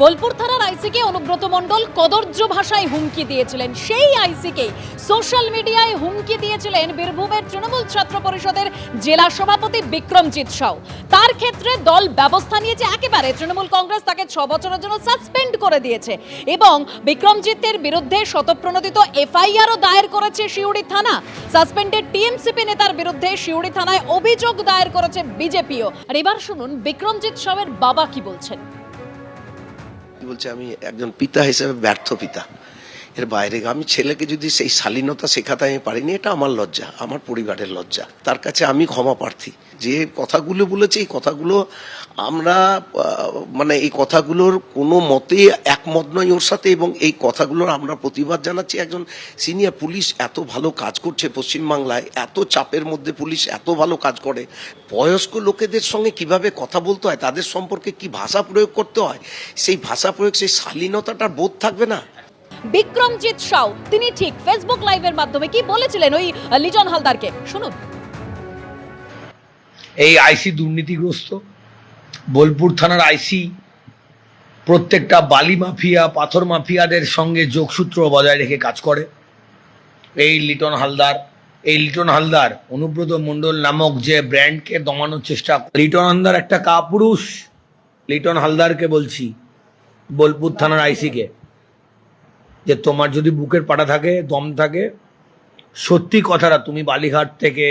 বোলপুর থানার আইসিকে অনুব্রত মণ্ডল কদর্য ভাষায় হুমকি দিয়েছিলেন। সেই আইসিকে সোশ্যাল মিডিয়ায় হুমকি দিয়েছিলেন বীরভূমের তৃণমূল ছাত্র পরিষদের জেলা সভাপতি বিক্রমজিৎ সাউ। তার ক্ষেত্রে দল ব্যবস্থা নিয়েছে একেবারে। তৃণমূল কংগ্রেস তাকে ছ বছরের জন্য সাসপেন্ড করে দিয়েছে এবং বিক্রমজিতের বিরুদ্ধে শতপ্রণোদিত এফআইআরও দায়ের করেছে শিউড়ি থানা। সাসপেন্ডেড টিএমসিপি নেতার বিরুদ্ধে শিউড়ি থানায় অভিযোগ দায়ের করেছে বিজেপিও। আর এবার শুনুন বিক্রমজিৎ সাউয়ের বাবা কি বলছেন। বলছে আমি একজন পিতা হিসেবে ব্যর্থ পিতা। এর বাইরে আমি ছেলেকে যদি সেই শালীনতা শেখাতে আমি পারিনি, এটা আমার লজ্জা, আমার পরিবারের লজ্জা। তার কাছে আমি ক্ষমা প্রার্থী। যে কথাগুলো বলেছে, এই কথাগুলো আমরা মানে এই কথাগুলোর কোনো মতে একমত নয় ওর সাথে এবং এই কথাগুলোর আমরা প্রতিবাদ জানাচ্ছি। একজন সিনিয়র পুলিশ এত ভালো কাজ করছে পশ্চিমবাংলায়, এত চাপের মধ্যে পুলিশ এত ভালো কাজ করে, বয়স্ক লোকেদের সঙ্গে কীভাবে কথা বলতে হয়, তাদের সম্পর্কে কি ভাষা প্রয়োগ করতে হয়, সেই ভাষা প্রয়োগ, সেই শালীনতাটার বোধ থাকবে না? বিক্রমজিৎ সাউ। তিনি ঠিক ফেসবুক লাইভের মাধ্যমে কি বলেছিলেন ওই লিটন হালদারকে? শুনুন। এই আইসি দুর্নীতিগ্রস্ত। বোলপুর থানার আইসি প্রত্যেকটা বালি মাফিয়া, পাথর মাফিয়াদের সঙ্গে যোগসূত্র বজায় রেখে কাজ করে। এই লিটন হালদার, এই লিটন হালদার, অনুব্রত মণ্ডল নামক যে ব্র্যান্ডকে দমানোর চেষ্টা। লিটন হালদার একটা কাপুরুষ। লিটন হালদারকে বলছি, বোলপুর থানার আইসিকে। যে তোমার যদি বুকের পাটা থাকে, দম থাকে, সত্যি কথাটা তুমি বালিঘাট থেকে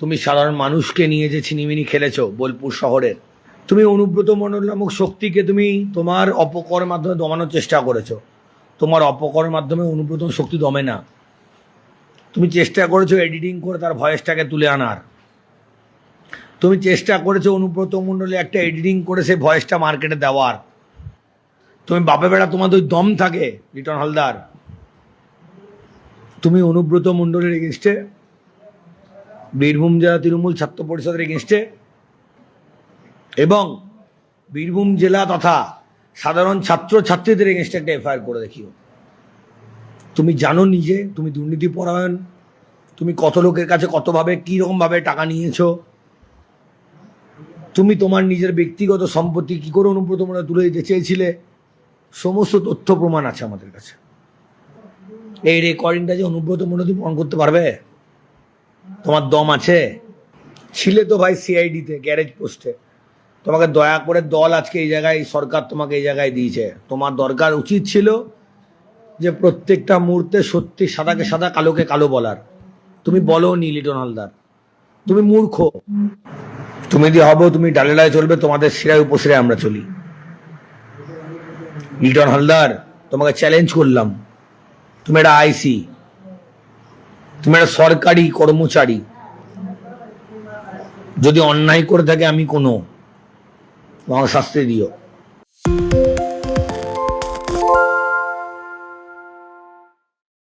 তুমি সাধারণ মানুষকে নিয়ে যে ছিনিমিনি খেলেছো বোলপুর শহরের তুমি অনুব্রত মণ্ডল নামক শক্তিকে তুমি তোমার অপকরের মাধ্যমে দমানোর চেষ্টা করেছ। তোমার অপকরের মাধ্যমে অনুব্রত শক্তি দমে না। তুমি চেষ্টা করেছ এডিটিং করে তার ভয়েসটাকে তুলে আনার। তুমি চেষ্টা করেছ অনুব্রত মণ্ডলে একটা এডিটিং করে সেই ভয়েসটা মার্কেটে দেওয়ার। তুমি বাপে বেড়া তোমাদের ওই দম থাকে, লিটন হালদার। তুমি অনুব্রত মণ্ডলের এগেনস্টে বীরভূম জেলা তৃণমূল ছাত্র পরিষদের এগেনস্টে এবং বীরভূম জেলা তথা সাধারণ ছাত্র ছাত্রীদের এগেনস্টে একটা এফআইআর করে দেখিও। তুমি জানো নিজে, তুমি দুর্নীতি পরায়ণ, তুমি কত লোকের কাছে কতভাবে, কীরকমভাবে টাকা নিয়েছো। তুমি তোমার নিজের ব্যক্তিগত সম্পত্তি কী করে অনুব্রত মণ্ডল তুলে দিতে চেয়েছিলে? সমস্ত তথ্য প্রমাণ আছে আমাদের কাছে। এই রেকর্ডিংটা যে অনুব্রত তুমি অন করতে পারবে? তোমার দম আছে? ছিলে তো ভাই সিআইডিতে গ্যারেজ পোস্টে তোমাকে দয়া করে দল আজকে এই জায়গায়, সরকার তোমাকে এই জায়গায় দিয়েছে। তোমার দরকার উচিত ছিল যে প্রত্যেকটা মুহূর্তে সত্যি সাদাকে সাদা, কালোকে কালো বলার। তুমি বলো নি লিটন হালদার। তুমি মূর্খ। তুমি যদি হব, তুমি ডালে ডালে চলবে, তোমাদের শিরায় উপশিরায় আমরা চলি। লিটন হালদার, তোমাকে চ্যালেঞ্জ করলাম। তুমি একটা আইসি তুমি একটা সরকারি কর্মচারী। যদি অন্যায় করে থাকে আমি কোনো, তোমাকে শাস্তি দিও।